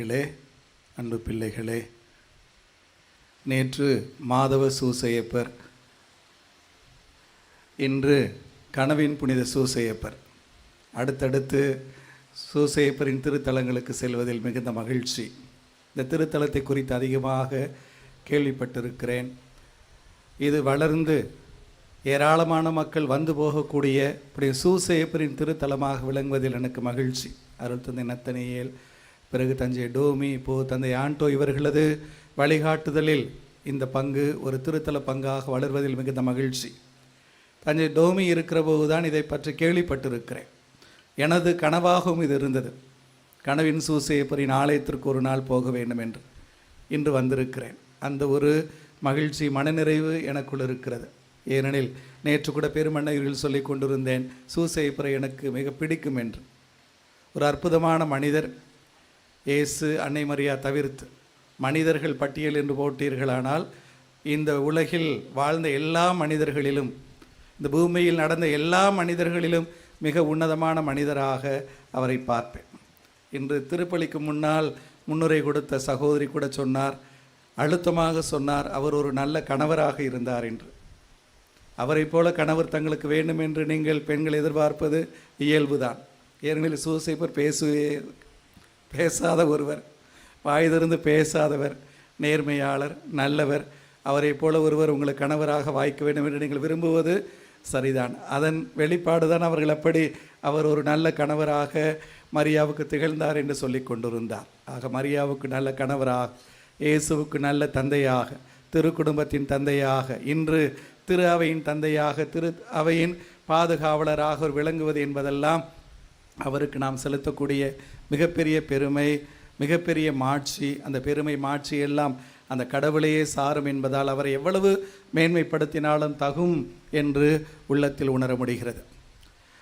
பிள்ளைகளே அன்பு பிள்ளைகளே நேற்று மாதவ சூசையப்பர் இன்று கனவின் புனித சூசையப்பர். அடுத்தடுத்து சூசையப்பரின் திருத்தலங்களுக்கு செல்வதில் மிகுந்த மகிழ்ச்சி. இந்த திருத்தலத்தை குறித்து அதிகமாக கேள்விப்பட்டிருக்கிறேன். இது வளர்ந்து ஏராளமான மக்கள் வந்து போகக்கூடிய இப்படி சூசையப்பரின் திருத்தலமாக விளங்குவதில் எனக்கு மகிழ்ச்சி. அருள் தந்தை நத்தனியேல் பிறகு தஞ்சை டோமி இப்போது தந்தை ஆண்டோ இவர்களது வழிகாட்டுதலில் இந்த பங்கு ஒரு திருத்தல பங்காக வளர்வதில் மிகுந்த மகிழ்ச்சி. தஞ்சை டோமி இருக்கிற போது தான் இதை பற்றி கேள்விப்பட்டிருக்கிறேன். எனது கனவாகவும் இது இருந்தது. கனவின் சூசையப்பரின் ஆலயத்திற்கு ஒரு நாள் போக வேண்டும் என்று இன்று வந்திருக்கிறேன். அந்த ஒரு மகிழ்ச்சி மனநிறைவு எனக்குள் இருக்கிறது. ஏனெனில் நேற்று கூட பெருமண்ணையில் சொல்லி கொண்டிருந்தேன் சூசையப்பரை எனக்கு மிக பிடிக்கும் என்று. ஒரு அற்புதமான மனிதர் இயேசு அன்னை மரியா தவிர்த்து மனிதர்கள் பட்டியல் என்று போட்டீர்களானால் இந்த உலகில் வாழ்ந்த எல்லா மனிதர்களிலும் இந்த பூமியில் நடந்த எல்லா மனிதர்களிலும் மிக உன்னதமான மனிதராக அவரை பார்ப்பேன். இன்று திருப்பலிக்கு முன்னால் முன்னுரை கொடுத்த சகோதரி கூட சொன்னார் அழுத்தமாக சொன்னார் அவர் ஒரு நல்ல கணவராக இருந்தார் என்று. அவரைப் போல கணவர் தங்களுக்கு வேண்டும் என்று நீங்கள் பெண்கள் எதிர்பார்ப்பது இயல்புதான். ஏனெனில் சூசைப்பர் பேசுவே பேசாத ஒருவர் வாய் திறந்து பேசாதவர் நேர்மையாளர் நல்லவர். அவரைப் போல ஒருவர் உங்களுக்கு கணவராக வாய்க்க வேண்டும் என்று நீங்கள் விரும்புவது சரிதான். அதன் வெளிப்பாடு தான் அவர்கள் அப்படி அவர் ஒரு நல்ல கணவராக மரியாவுக்கு திகழ்ந்தார் என்று சொல்லி கொண்டிருந்தார். ஆக மரியாவுக்கு நல்ல கணவராக இயேசுவுக்கு நல்ல தந்தையாக திரு குடும்பத்தின் தந்தையாக இன்று திரு அவையின் தந்தையாக திரு அவையின் பாதுகாவலராக அவர் விளங்குவது என்பதெல்லாம் அவருக்கு நாம் செலுத்தக்கூடிய மிகப்பெரிய பெருமை மிகப்பெரிய மாட்சி அந்த பெருமை மாட்சி எல்லாம் அந்த கடவுளையே சாரும் என்பதால் அவரை எவ்வளவு மேன்மைப்படுத்தினாலும் தகும் என்று உள்ளத்தில் உணர முடிகிறது.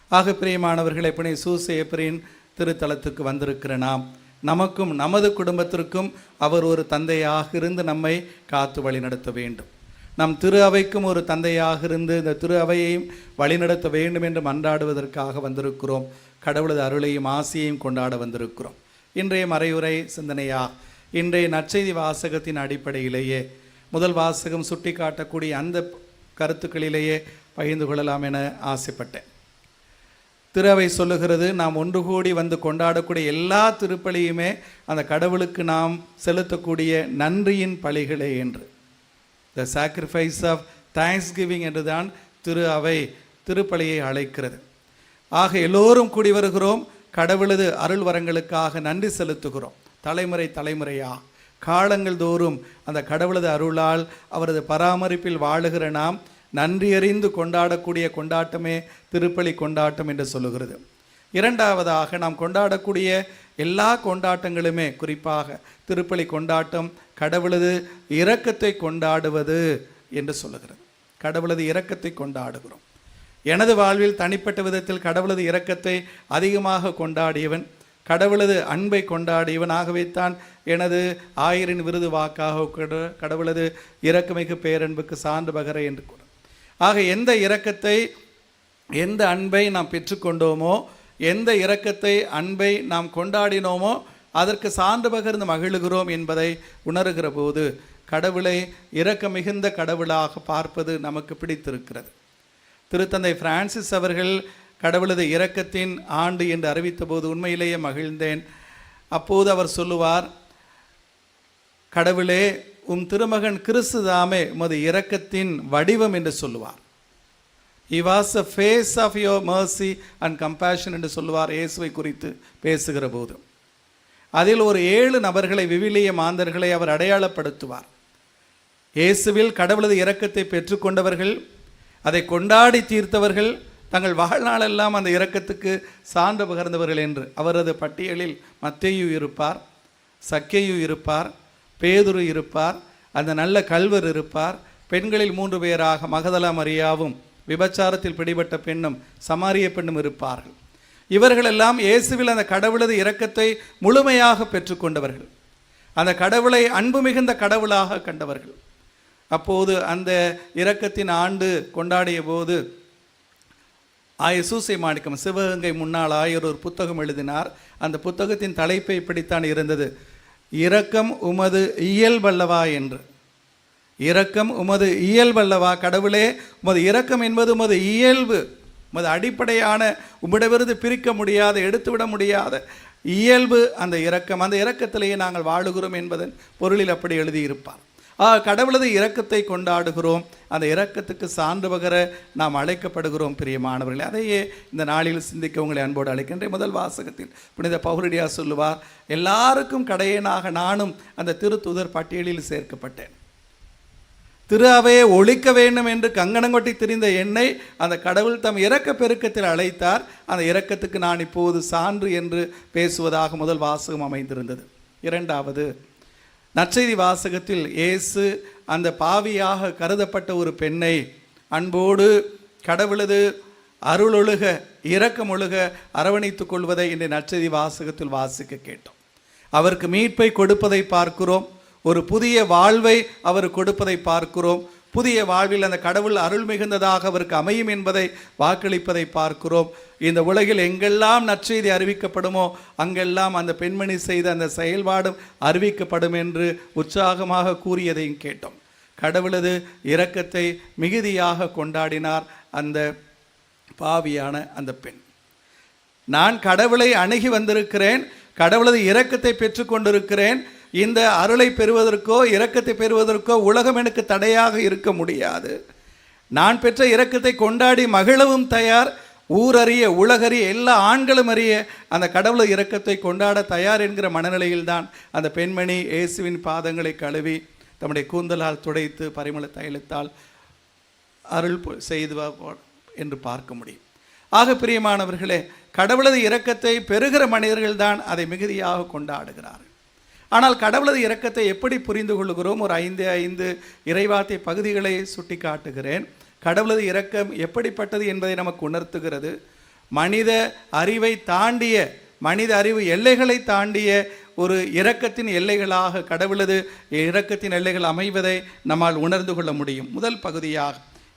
ஆக பிரியமானவர்களை எப்படி சூசேப்பரின் திருத்தலத்துக்கு வந்திருக்கிற நாம் நமக்கும் நமது குடும்பத்திற்கும் அவர் ஒரு தந்தையாக இருந்து நம்மை காத்து வழி நடத்த வேண்டும். நம் திரு அவைக்கும் ஒரு தந்தையாக இருந்து இந்த திரு அவையையும் வழிநடத்த வேண்டும் என்று மன்றாடுவதற்காக வந்திருக்கிறோம். கடவுளது அருளையும் ஆசையையும் கொண்டாட வந்திருக்கிறோம். இன்றைய மறையுரை சிந்தனையா? இன்றைய நற்செய்தி வாசகத்தின் அடிப்படையிலேயே முதல் வாசகம் சுட்டி காட்டக்கூடிய அந்த கருத்துக்களிலேயே பகிர்ந்து கொள்ளலாம் என ஆசைப்பட்டேன். திருவை சொல்லுகிறது நாம் ஒன்று கூடி வந்து கொண்டாடக்கூடிய எல்லா திருப்பலியுமே அந்த கடவுளுக்கு நாம் செலுத்தக்கூடிய நன்றியின் பலிகளே என்று. The sacrifice of thanksgiving என்று தான் திரு அவை திருப்பலியை அழைக்கிறது. ஆக எல்லோரும் கூடி வருகிறோம். கடவுளது அருள் வரங்களுக்காக நன்றி செலுத்துகிறோம். தலைமுறை தலைமுறையா? காலங்கள் தோறும் அந்த கடவுளது அருளால் அவரது பராமரிப்பில் வாழுகிற நாம் நன்றியறிந்து கொண்டாடக்கூடிய கொண்டாட்டமே திருப்பலி கொண்டாட்டம் என்று சொல்லுகிறது. இரண்டாவதாக நாம் கொண்டாடக்கூடிய எல்லா கொண்டாட்டங்களுமே குறிப்பாக திருப்பலி கொண்டாட்டம் கடவுளது இரக்கத்தை கொண்டாடுவது என்று சொல்லுகிறது. கடவுளது இரக்கத்தை கொண்டாடுகிறோம். எனது வாழ்வில் தனிப்பட்ட விதத்தில் கடவுளது இரக்கத்தை அதிகமாக கொண்டாடியவன் கடவுளது அன்பை கொண்டாடியவன் ஆகவே தான் எனது ஆயிரின் விருது வாக்காக கடவுளது இரக்கமிகு பேரன்புக்கு சான்று பகர என்று கூட ஆக எந்த இரக்கத்தை எந்த அன்பை நாம் பெற்றுக்கொண்டோமோ எந்த இரக்கத்தை அன்பை நாம் கொண்டாடினோமோ அதற்கு சான்று பகிர்ந்து மகிழுகிறோம் என்பதை உணர்கிற போது கடவுளை இரக்க மிகுந்த கடவுளாக பார்ப்பது நமக்கு பிடித்திருக்கிறது. திருத்தந்தை பிரான்சிஸ் அவர்கள் கடவுளது இரக்கத்தின் ஆண்டு என்று அறிவித்தபோது உண்மையிலேயே மகிழ்ந்தேன். அப்போது அவர் சொல்லுவார் கடவுளே உம் திருமகன் கிறிஸ்து தாமே உமது இரக்கத்தின் வடிவம் என்று சொல்லுவார். He was a face of your mercy and compassion என்று சொல்லுவார் இயேசுவை குறித்து பேசுகிற போது அதில் ஒரு ஏழு நபர்களை விவிலிய மாந்தர்களை அவர் அடையாளப்படுத்துவார். இயேசுவில் கடவுளது இரக்கத்தை பெற்றுக்கொண்டவர்கள் அதை கொண்டாடி தீர்த்தவர்கள் தங்கள் வாழ்நாளெல்லாம் அந்த இரக்கத்துக்கு சான்று பகர்ந்தவர்கள் என்று. அவரது பட்டியலில் மத்தேயு இருப்பார் சக்கேயு இருப்பார் பேதுரு இருப்பார் அந்த நல்ல கல்வர் இருப்பார் பெண்களில் மூன்று பேராக மகதலா மரியாவும் விபச்சாரத்தில் பிடிபட்ட பெண்ணும் சமாரிய பெண்ணும் இருப்பார்கள். இவர்களெல்லாம் இயேசுவில் அந்த கடவுளது இரக்கத்தை முழுமையாக பெற்றுக்கொண்டவர்கள். அந்த கடவுளை அன்பு மிகுந்த கடவுளாக கண்டவர்கள். அப்போது அந்த இரக்கத்தின் ஆண்டு கொண்டாடிய போது ஆய சூசை மாணிக்கம் சிவகங்கை முன்னாள் ஆயர் ஒரு புத்தகம் எழுதினார். அந்த புத்தகத்தின் தலைப்பை இப்படித்தான் இருந்தது. இரக்கம் உமது இயல்பல்லவா என்று. இரக்கம் உமது இயல்பல்லவா கடவுளே? உமது இரக்கம் என்பது உமது இயல்பு. உமது அடிப்படையான உம்மிடமிருந்து பிரிக்க முடியாத எடுத்துவிட முடியாத இயல்பு அந்த இரக்கம். அந்த இரக்கத்திலேயே நாங்கள் வாழுகிறோம் என்பதன் பொருளில் அப்படி எழுதியிருப்பார். ஆ கடவுளது இரக்கத்தை கொண்டாடுகிறோம். அந்த இரக்கத்துக்கு சான்று பகர நாம் அழைக்கப்படுகிறோம் பிரியமானவர்களே. அதையே இந்த நாளில் சிந்திக்க உங்களை அன்போடு அழைக்கின்றேன். முதல் வாசகத்தில் புனித பௌரடியா சொல்லுவார் எல்லாருக்கும் கடையனாக நானும் அந்த திருத்துதர் பட்டியலில் சேர்க்கப்பட்டேன். திரு அவையை ஒழிக்க வேண்டும் என்று கங்கணங்கொட்டி திரிந்த என்னை அந்த கடவுள் தம் இரக்க பெருக்கத்தில் அழைத்தார். அந்த இரக்கத்துக்கு நான் இப்போது சான்று என்று பேசுவதாக முதல் வாசகம் அமைந்திருந்தது. இரண்டாவது நற்செய்தி வாசகத்தில் இயேசு அந்த பாவியாக கருதப்பட்ட ஒரு பெண்ணை அன்போடு கடவுளது அருளொழுக இரக்கமொழுக அரவணைத்துக் கொள்வதை இன்றைய நற்செய்தி வாசகத்தில் வாசிக்க கேட்டோம். அவருக்கு மீட்பை கொடுப்பதை பார்க்கிறோம். ஒரு புதிய வாழ்வை அவர் கொடுப்பதை பார்க்கிறோம். புதிய வாழ்வில் அந்த கடவுள் அருள் மிகுந்ததாக அவருக்கு அமையும் என்பதை வாக்களிப்பதை பார்க்கிறோம். இந்த உலகில் எங்கெல்லாம் நற்செய்தி அறிவிக்கப்படுமோ அங்கெல்லாம் அந்த பெண்மணி செய்த அந்த செயல்பாடும் அறிவிக்கப்படும் என்று உற்சாகமாக கூறியதையும் கேட்டோம். கடவுளது இரக்கத்தை மிகுதியாக கொண்டாடினார் அந்த பாவியான அந்த பெண். நான் கடவுளை அணுகி வந்திருக்கிறேன் கடவுளது இரக்கத்தை பெற்றுக்கொண்டிருக்கிறேன் இந்த அருளை பெறுவதற்கோ இரக்கத்தை பெறுவதற்கோ உலகம் எனக்கு தடையாக இருக்க முடியாது. நான் பெற்ற இரக்கத்தை கொண்டாடி மகிழவும் தயார் ஊரறிய உலகறிய எல்லா ஆண்களும் அறிய அந்த கடவுள இரக்கத்தை கொண்டாட தயார் என்கிற மனநிலையில்தான் அந்த பெண்மணி இயேசுவின் பாதங்களை கழுவி தம்முடைய கூந்தலால் துடைத்து பரிமள தைலத்தால் அருள் பொ- செய்து என்று பார்க்க முடியும். ஆக பிரியமானவர்களே கடவுளது இரக்கத்தை பெறுகிற மனிதர்கள்தான் அதை மிகுதியாக கொண்டாடுகிறார்கள். ஆனால் கடவுளது இரக்கத்தை எப்படி புரிந்து கொள்கிறோம் ஒரு ஐந்து ஐந்து இறைவார்த்தை பகுதிகளை சுட்டி காட்டுகிறேன் கடவுளது இரக்கம் எப்படிப்பட்டது என்பதை நமக்கு உணர்த்துகிறது. மனித அறிவை தாண்டிய மனித அறிவு எல்லைகளை தாண்டிய ஒரு இரக்கத்தின் எல்லைகளாக கடவுளது இரக்கத்தின் எல்லைகள் அமைவதை நம்மால் உணர்ந்து கொள்ள முடியும். முதல் பகுதியாக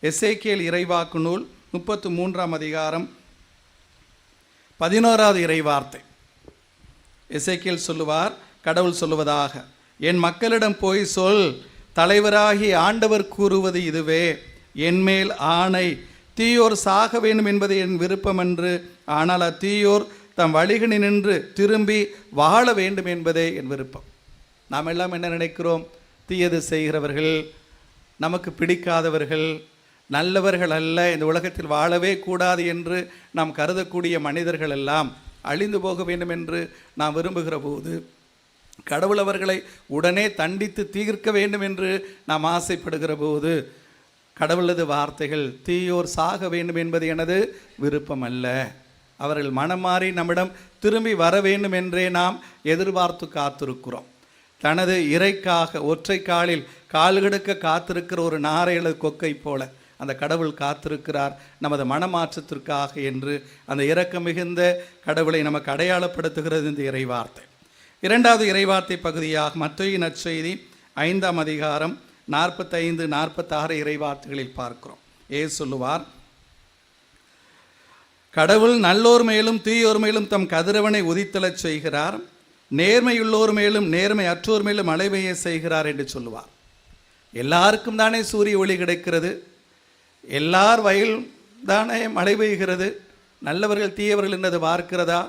எஸ்ஏகேல் இறைவாக்கு நூல் முப்பத்து மூன்றாம் அதிகாரம் பதினோராவது இறைவார்த்தை. எசேக்கியேல் சொல்லுவார் கடவுள் சொல்லுவதாக. என் மக்களிடம் போய் சொல் தலைவராகி ஆண்டவர் கூறுவது இதுவே. என்மேல் ஆணை தீயோர் சாக வேண்டும் என்பது என் விருப்பம் என்று ஆனால் அத்தீயோர் தம் வழிகணி நின்று திரும்பி வாழ வேண்டும் என்பதே என் விருப்பம். நாம் எல்லாம் என்ன நினைக்கிறோம்? தீயது செய்கிறவர்கள் நமக்கு பிடிக்காதவர்கள் நல்லவர்கள் அல்ல இந்த உலகத்தில் வாழவே கூடாது என்று நாம் கருதக்கூடிய மனிதர்கள் எல்லாம் அழிந்து போக வேண்டும் என்று நாம் விரும்புகிற போது கடவுள் அவர்களை உடனே தண்டித்து தீர்க்க வேண்டும் என்று நாம் ஆசைப்படுகிற போது கடவுளது வார்த்தைகள் தீயோர் சாக வேண்டும் என்பது எனது விருப்பம் அல்ல அவர்கள் மனம் மாறி நம்மிடம் திரும்பி வர வேண்டும் என்றே நாம் எதிர்பார்த்து காத்திருக்கிறோம். தனது இறைக்காக ஒற்றை காலில் கால்கெடுக்க காத்திருக்கிற ஒரு நாரை கொக்கை போல அந்த கடவுள் காத்திருக்கிறார் நமது மனமாற்றத்திற்காக என்று அந்த இரக்கம் மிகுந்த கடவுளை நமக்கு அடையாளப்படுத்துகிறது இந்த இறைவார்த்தை. இரண்டாவது இறைவார்த்தை பகுதியாக மத்திய நற்செய்தி ஐந்தாம் அதிகாரம் நாற்பத்தைந்து நாற்பத்தாறு இறைவார்த்தைகளில் பார்க்கிறோம். ஏ சொல்லுவார் கடவுள் நல்லோர் மேலும் தீயோர் மேலும் தம் கதிரவனை உதித்தலச் செய்கிறார். நேர்மையுள்ளோர் மேலும் நேர்மை அற்றோர் மேலும் மழை பெய்ய செய்கிறார் என்று சொல்லுவார். எல்லாருக்கும் தானே சூரிய ஒளி கிடைக்கிறது. எல்லார் வயல் தானே மழை பெய்கிறது. நல்லவர்கள் தீயவர்கள் என்றது பார்க்கிறதா?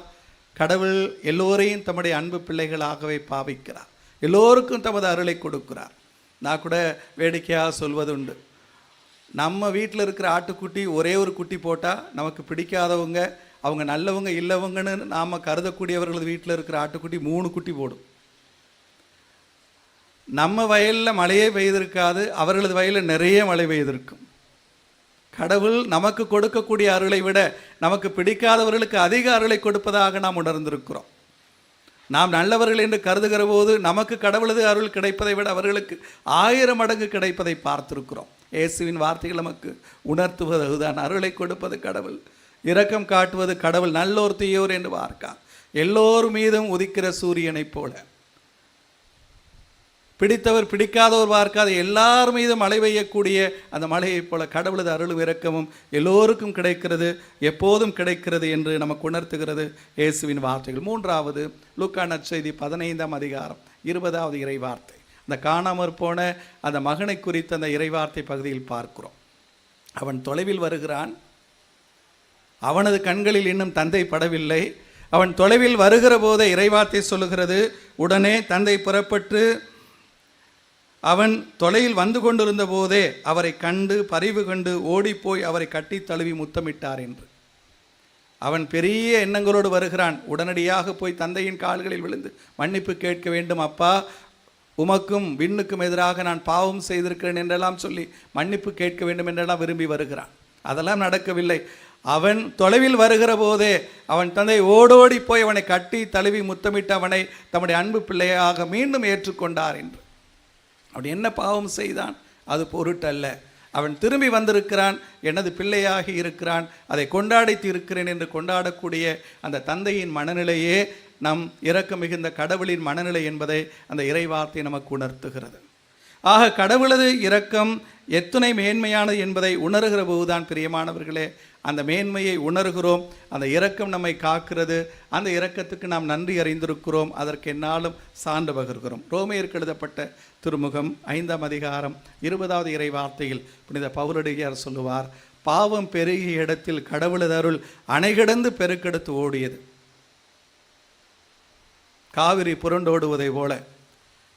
கடவுள் எல்லோரையும் தம்முடைய அன்பு பிள்ளைகளாகவே பாவிக்கிறார். எல்லோருக்கும் தமது அருளை கொடுக்கிறார். நான் கூட வேடிக்கையாக சொல்வதுண்டு. நம்ம வீட்டில் இருக்கிற ஆட்டுக்குட்டி ஒரே ஒரு குட்டி போட்டால் நமக்கு பிடிக்காதவங்க அவங்க நல்லவங்க இல்லவங்கன்னு நாம் கருதக்கூடியவர்களது வீட்டில் இருக்கிற ஆட்டுக்குட்டி மூணு குட்டி போடும். நம்ம வயலில் மழையே பெய்திருக்காது அவர்களது வயலில் நிறைய மழை பெய்திருக்கும். கடவுள் நமக்கு கொடுக்கக்கூடிய அருளை விட நமக்கு பிடிக்காதவர்களுக்கு அதிக அருளை கொடுப்பதாக நாம் உணர்ந்திருக்கிறோம். நாம் நல்லவர்கள் என்று கருதுகிற போது நமக்கு கடவுளது அருள் கிடைப்பதை விட அவர்களுக்கு ஆயிரம் மடங்கு கிடைப்பதை பார்த்திருக்கிறோம். இயேசுவின் வார்த்தைகள் நமக்கு உணர்த்துவது அதுதான். அருளை கொடுப்பது கடவுள். இரக்கம் காட்டுவது கடவுள். நல்லோர் தீயோர் என்று பார்க்கார் எல்லோர் மீதும் உதிக்கிற சூரியனைப் போல. பிடித்தவர் பிடிக்காதவர் பார்க்காத எல்லார் மீதும் மழை பெய்யக்கூடிய அந்த மழையைப் போல கடவுளது அருள் இறக்கமும் எல்லோருக்கும் கிடைக்கிறது எப்போதும் கிடைக்கிறது என்று நமக்கு உணர்த்துகிறது இயேசுவின் வார்த்தைகள். மூன்றாவது லூக்கா நற்செய்தி பதினைந்தாம் அதிகாரம் இருபதாவது இறைவார்த்தை. அந்த காணாமற் போன அந்த மகனை குறித்த அந்த இறைவார்த்தை பகுதியில் பார்க்கிறோம். அவன் தொலைவில் வருகிறான். அவனது கண்களில் இன்னும் தந்தை படவில்லை. அவன் தொலைவில் வருகிற போதே இறைவார்த்தை சொல்லுகிறது உடனே தந்தை புறப்பட்டு அவன் தொலையில் வந்து கொண்டிருந்த போதே அவரை கண்டு பரிவு கண்டு ஓடிப்போய் அவரை கட்டி தழுவி முத்தமிட்டார் என்று. அவன் பெரிய எண்ணங்களோடு வருகிறான். உடனடியாக போய் தந்தையின் கால்களில் விழுந்து மன்னிப்பு கேட்க வேண்டும் அப்பா. உமக்கும் விண்ணுக்கும் எதிராக நான் பாவம் செய்திருக்கிறேன் என்றெல்லாம் சொல்லி மன்னிப்பு கேட்க வேண்டும் என்றெல்லாம் விரும்பி வருகிறான். அதெல்லாம் நடக்கவில்லை. அவன் தொலைவில் வருகிற போதே அவன் தந்தை ஓடோடி போய் அவனை கட்டி தழுவி முத்தமிட்டு அவனை தம்முடைய அன்பு பிள்ளையாக மீண்டும் ஏற்றுக்கொண்டார் என்று. அவன் என்ன பாவம் செய்தான்? அது பொருட்டல்ல. அவன் திரும்பி வந்திருக்கிறான் எனது பிள்ளையாகி இருக்கிறான் அதை கொண்டாடித்து இருக்கிறேன் என்று கொண்டாடக்கூடிய அந்த தந்தையின் மனநிலையே நம் இறக்க மிகுந்த கடவுளின் மனநிலை என்பதை அந்த இறைவார்த்தை நமக்கு உணர்த்துகிறது. ஆக கடவுளது இரக்கம் எத்துணை மேன்மையானது என்பதை உணர்கிற போதுதான் பிரியமானவர்களே அந்த மேன்மையை உணர்கிறோம் அந்த இரக்கம் நம்மை காக்கிறது அந்த இரக்கத்துக்கு நாம் நன்றி அறிந்திருக்கிறோம் அதற்கு என்னாலும் சான்று பகிர்கிறோம். ரோமையருக்கு எழுதப்பட்ட திருமுகம் ஐந்தாம் அதிகாரம் இருபதாவது இறை வார்த்தையில் புனித பவுலடியார் சொல்லுவார் பாவம் பெருகிய இடத்தில் கடவுளது அருள் அணைகிடந்து பெருக்கெடுத்து ஓடியது. காவிரி புரண்டோடுவதை போல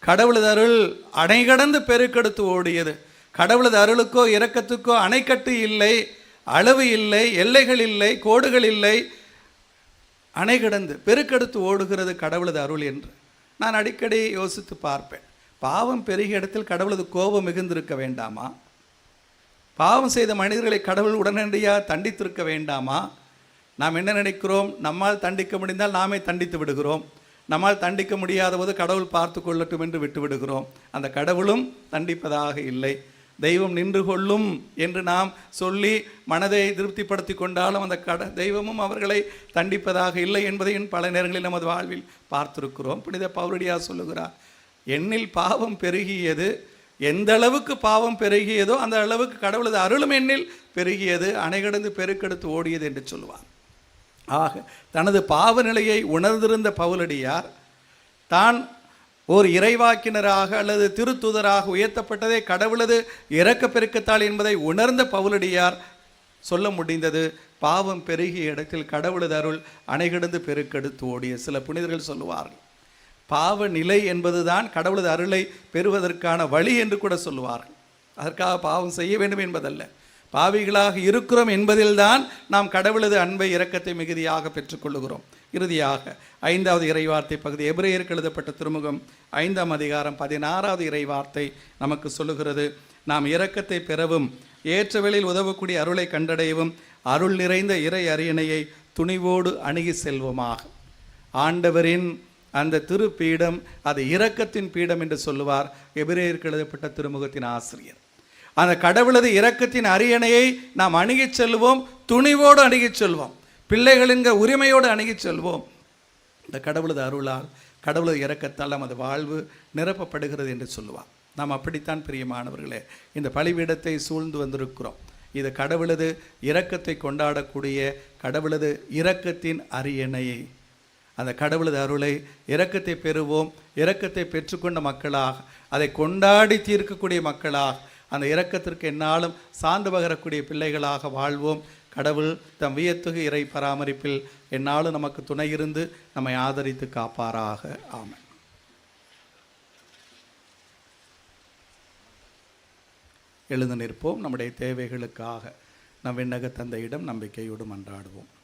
கடவுளது அருள் அணை கடந்து பெருக்கெடுத்து ஓடியது. கடவுளது அருளுக்கோ இரக்கத்துக்கோ அணைக்கட்டு இல்லை அளவு இல்லை எல்லைகள் இல்லை கோடுகள் இல்லை. அணை கடந்து பெருக்கெடுத்து ஓடுகிறது கடவுளது அருள் என்று நான் அடிக்கடி யோசித்து பார்ப்பேன். பாவம் பெருகிய இடத்தில் கடவுளது கோபம் மிகுந்திருக்க வேண்டாமா? பாவம் செய்த மனிதர்களை கடவுள் உடனடியாக தண்டித்திருக்க வேண்டாமா? நாம் என்ன நினைக்கிறோம்? நம்மால் தண்டிக்க முடிந்தால் நாமே தண்டித்து விடுகிறோம். நம்மால் தண்டிக்க முடியாதபோது கடவுள் பார்த்து கொள்ளட்டும் என்று விட்டுவிடுகிறோம். அந்த கடவுளும் தண்டிப்பதாக இல்லை. தெய்வம் நின்று கொள்ளும் என்று நாம் சொல்லி மனதை திருப்திப்படுத்தி கொண்டாலும் அந்த கட தெய்வமும் அவர்களை தண்டிப்பதாக இல்லை என்பதையும் பல நேரங்களில் நமது வாழ்வில் பார்த்திருக்கிறோம். புனித பவுரடியா சொல்லுகிறார் எண்ணில் பாவம் பெருகியது எந்த அளவுக்கு பாவம் பெருகியதோ அந்த அளவுக்கு கடவுளது அருளும் எண்ணில் பெருகியது அணைகடந்து பெருக்கெடுத்து ஓடியது என்று சொல்லுவார். ஆக தனது பாவநிலையை உணர்ந்திருந்த பவுலடியார் தான் ஓர் இறைவாக்கினராக அல்லது திருத்துதராக உயர்த்தப்பட்டதே கடவுளது இறக்க பெருக்கத்தால் என்பதை உணர்ந்த பவுலடியார் சொல்ல முடிந்தது பாவம் பெருகிய இடத்தில் கடவுளது அருள் அணைகிடந்து பெருக்கெடுத்து ஓடிய சில புனிதர்கள் சொல்லுவார்கள். பாவ நிலை என்பதுதான் கடவுளது அருளை பெறுவதற்கான வழி என்று கூட சொல்லுவார்கள். அதற்காக பாவம் செய்ய வேண்டும் என்பதல்ல. பாவிகளாக இருக்கிறோம் என்பதில்தான் நாம் கடவுளது அன்பை இரக்கத்தை மிகுதியாக பெற்றுக்கொள்கிறோம் இறுதியாக ஐந்தாவது இறைவார்த்தை பகுதி எபிரேயருக்கு எழுதப்பட்ட திருமுகம் ஐந்தாம் அதிகாரம் பதினாறாவது இறைவார்த்தை நமக்கு சொல்லுகிறது. நாம் இரக்கத்தை பெறவும் ஏற்றவெளியில் உதவக்கூடிய அருளை கண்டடையவும் அருள் நிறைந்த இறை அரியணையை துணிவோடு அணுகி செல்வோமாக. ஆண்டவரின் அந்த திருப்பீடம் அது இரக்கத்தின் பீடம் என்று சொல்லுவார் எபிரேயருக்கு எழுதப்பட்ட திருமுகத்தின் ஆசிரியர். அந்த கடவுளது இரக்கத்தின் அரியணையை நாம் அணுகிச் செல்வோம் துணிவோடு அணுகிச் செல்வோம் பிள்ளைகளின் உரிமையோடு அணுகிச் செல்வோம். இந்த கடவுளது அருளால் கடவுளது இறக்கத்தால் நமது வாழ்வு நிரப்பப்படுகிறது என்று சொல்லுவார். நாம் அப்படித்தான் பிரியமானவர்களே இந்த பலிபீடத்தை சூழ்ந்து வந்திருக்கிறோம். இது கடவுளது இரக்கத்தை கொண்டாடக்கூடிய கடவுளது இரக்கத்தின் அரியணையை. அந்த கடவுளது அருளை இரக்கத்தை பெறுவோம் இரக்கத்தை பெற்றுக்கொண்ட மக்களாக அதை கொண்டாடி தீர்க்கக்கூடிய மக்களாக அந்த இரக்கத்திற்கு என்னாலும் சார்ந்து பகரக்கூடிய பிள்ளைகளாக வாழ்வோம். கடவுள் தம் வியத்துகு இறை பராமரிப்பில் என்னாலும் நமக்கு துணை இருந்து நம்மை ஆதரித்து காப்பாராக. ஆமை எழுந்து நிற்போம். நம்முடைய தேவைகளுக்காக நம் விண்ணக தந்தையிடம் நம்பிக்கையோடு மன்றாடுவோம்.